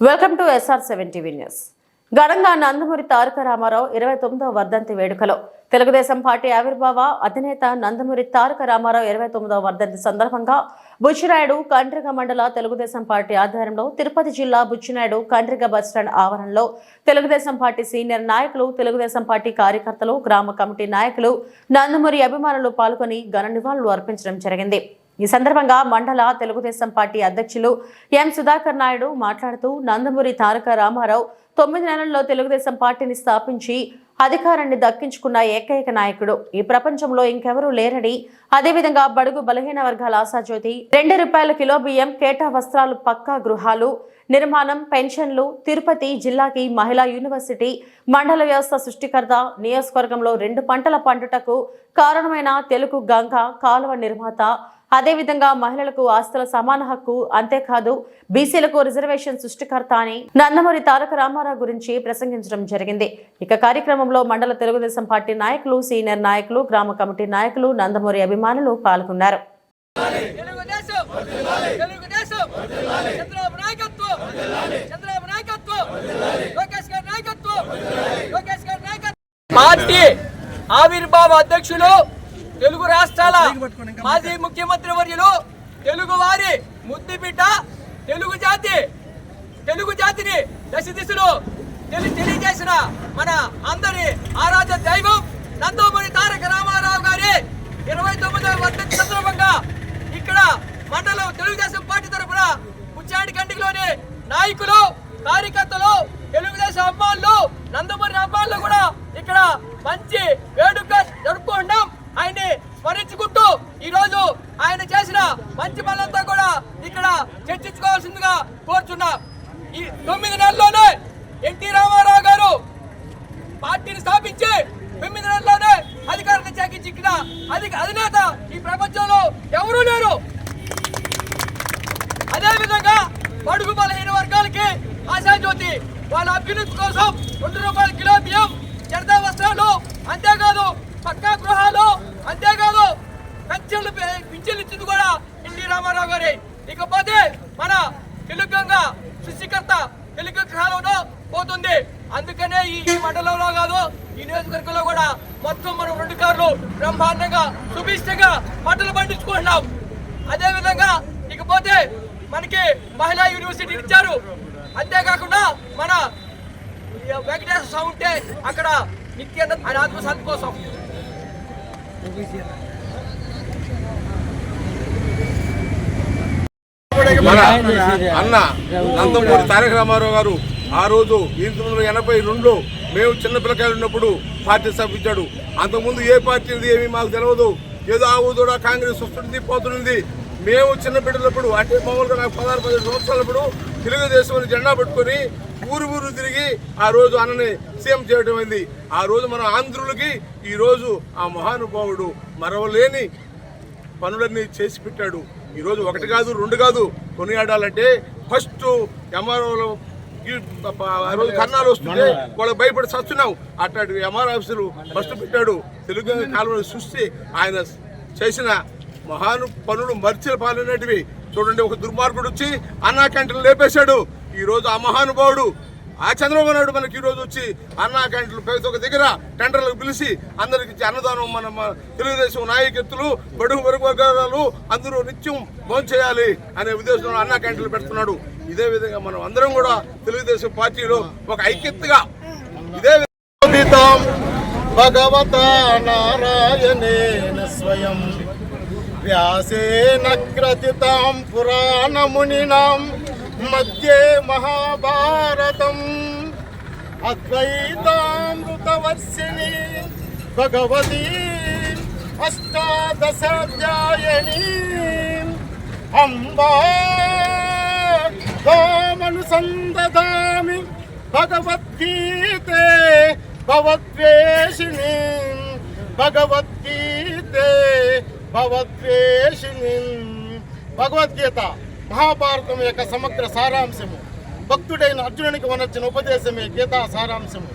Welcome to S R seven TV news. ఘనంగా నందమూరి తారక రామారావు ఇరవై తొమ్మిదవ వర్ధంతి వేడుకలో తెలుగుదేశం పార్టీ ఆవిర్భావ అధినేత నందమూరి తారక రామారావు ఇరవై తొమ్మిదవ వర్ధంతి సందర్భంగా బుచ్చినాయుడు కండ్రిగ మండల తెలుగుదేశం పార్టీ ఆధ్వర్యంలో తిరుపతి జిల్లా బుచ్చినాయుడు కండ్రిగ బస్టాండ్ ఆవరణలో తెలుగుదేశం పార్టీ సీనియర్ నాయకులు తెలుగుదేశం పార్టీ కార్యకర్తలు గ్రామ కమిటీ నాయకులు నందమూరి అభిమానులు పాల్గొని ఘన నివాళులు అర్పించడం జరిగింది. ఈ సందర్భంగా మండల తెలుగుదేశం పార్టీ అధ్యక్షులు ఎం సుధాకర్ నాయుడు మాట్లాడుతూ నందమూరి తారక రామారావు తొమ్మిది నెలల్లో తెలుగుదేశం పార్టీని స్థాపించి అధికారాన్ని దక్కించుకున్న ఏకైక నాయకుడు. ఈ ప్రపంచంలో ఇంకెవరూ లేరని అదేవిధంగా బడుగు బలహీన వర్గాల ఆశాజ్యోతి రెండు రూపాయల కిలో బియ్యం కేటా వస్త్రాలు పక్కా గృహాలు నిర్మాణం పెన్షన్లు తిరుపతి జిల్లాకి మహిళా యూనివర్సిటీ మండల వ్యవస్థ సృష్టికర్త నియోజకవర్గంలో రెండు పంటల పండుటకు కారణమైన తెలుగు గంగ కాలువ నిర్మాత అదేవిధంగా మహిళలకు ఆస్తుల సమాన హక్కు అంతేకాదు బీసీలకు రిజర్వేషన్ సృష్టికర్త అని నందమూరి తారక రామారావు గురించి ప్రసంగించడం జరిగింది. ఇక కార్యక్రమంలో మండల తెలుగుదేశం పార్టీ నాయకులు సీనియర్ నాయకులు గ్రామ కమిటీ నాయకులు నందమూరి అభిమానులు పాల్గొన్నారు. తెలుగుదేశం తెలుగుదేశం చంద్రబాబు నాయకత్వం చంద్రబాబు నాయకత్వం లోకేష్ గారి నాయకత్వం లోకేష్ గారి నాయకత్వం. పార్టీ ఆవిర్భావ అధ్యక్షులు తెలుగు రాష్ట్రాల మాజీ ముఖ్యమంత్రి వర్యులు తెలుగు వారి ముద్దు బిడ్డ తెలుగు జాతి తెలుగు జాతిని దశ దిశలో తెలి తెలియజేసిన మన అందరి ఆరాధ్య దైవం నందమూరి తారక రామారావు గారి. ఇరవై తొమ్మిదవ వర్ధంతి సందర్భంగా ఇక్కడ మండలం తెలుగుదేశం పార్టీ తరఫున ముచ్చాడి కంటిలోని నాయకులు కార్యకర్తలు తెలుగుదేశం అమ్మాళ్ళు నందమూరి అమ్మాళ్ళు కూడా ఇక్కడ మంచి వేడుక జరుపుకుంటాం ఆయన్ని స్మరించుకుంటూ ఈ రోజు ఆయన చేసిన మంచి పనులంతా కూడా ఇక్కడ చర్చించుకోవాల్సిందిగా కోరుచున్నా. ఈ తొమ్మిది నెలల్లోనే ఎన్టీ రామారావు గారు పార్టీని స్థాపించి తొమ్మిది నెలల్లోనే అధికారాన్ని చేకించి ఇక్కడ అధిక అధినేత ఈ ప్రపంచంలో ఎవరూ లేరు. అదేవిధంగా పడుగు బలహీన వర్గాలకి ఆశాజ్యోతి వాళ్ళ అభ్యున్నతి కోసం రెండు రూపాయల కిలో బియ్యం జనతా వస్త్రాలు అంతేకాదు పక్కా గృహాలు అంతేకాదు పెన్షన్లు పింఛన్లు ఇచ్చింది కూడా రామారావు గారి. ఇకపోతే మన తెలుగంగా సృష్టికర్త తెలుగు కాలంలో పోతుంది. అందుకనే ఈ మండలంలో కాదు ఈ నియోజకవర్గంలో కూడా మొత్తం మనం రెండు కార్లు బ్రహ్మాండంగా సుభిష్టంగా పంటలు పండించుకుంటున్నాం. అదే విధంగా ఇకపోతే మనకి మహిళా యూనివర్సిటీ ఇచ్చారు. అంతేకాకుండా మన వెంకటేశ్వర స్వామి ఉంటే అక్కడ నిత్య ఆయన ఆత్మశాంతి కోసం. మన అన్న నందమూరి తారక రామారావు గారు ఆ రోజు పంతొమ్మిది వందల ఎనభై రెండులో మేము చిన్న పిల్లకాయలు ఉన్నప్పుడు పార్టీ స్థాపించాడు అంతకుముందు ఏ పార్టీ ఏమీ మాకు తెలియదు ఏదో ఆ ఊదోడా కాంగ్రెస్ వస్తుంది పోతుంది మేము చిన్న బిడ్డలప్పుడు అంటే మామూలుగా నాకు పదహారు పదిహేను సంవత్సరాలప్పుడు తెలుగుదేశం జెండా పట్టుకొని ఊరు ఊరు తిరిగి ఆ రోజు అన్నని సీఎం చేయడం అయింది. ఆ రోజు మన ఆంధ్రులకి ఈ రోజు ఆ మహానుభావుడు మరవలేని పనులన్నీ చేసి పెట్టాడు. ఈరోజు ఒకటి కాదు రెండు కాదు కొనియాడాలంటే ఫస్ట్ ఎంఆర్ఓలో ఆ రోజు కన్నాలు వస్తుంటే వాళ్ళకి భయపడి చస్తున్నావు. అట్లాంటి ఎంఆర్ ఆఫీసులు ఫస్ట్ పెట్టాడు. తెలుగు కాలంలో చూస్తే ఆయన చేసిన మహాను పనులు మర్చిన పాలనేటివి. చూడండి ఒక దుర్మార్గుడు వచ్చి అన్నా క్యాంటీన్ లేపేశాడు. ఈ రోజు ఆ మహానుభావుడు ఆ చంద్రబాబు నాయుడు మనకి ఈ రోజు వచ్చి అన్నా క్యాంటీన్లు ప్రతి ఒక్క దగ్గర టెండర్లకు పిలిచి అందరికి అన్నదానం మన తెలుగుదేశం నాయకత్తులు బడుగు వరకు వర్గాలు అందరూ నిత్యం భోజనం చేయాలి అనే ఉద్దేశంలో అన్నా క్యాంటీన్లు పెడుతున్నాడు. ఇదే విధంగా మనం అందరం కూడా తెలుగుదేశం పార్టీలో ఒక ఐక్యతగా ఇదే విధంగా భగవత నారాయణ స్వయం వ్యాసేన గ్రథితాం పురాణమునినాం మధ్యే మహాభారతం. అద్వైతామృతవర్షిణి భగవతి అష్టాదశాధ్యాయని. అంబా తామనుసందదామి భగవద్గీతే భవద్వేషిణి. భగవద్గీతే భవద్వేషిణి. భగవద్గీత మహాభారతం యొక్క సమగ్ర సారాంశము. భక్తుడైన అర్జునునికి వనర్చిన ఉపదేశమే గీతా సారాంశము.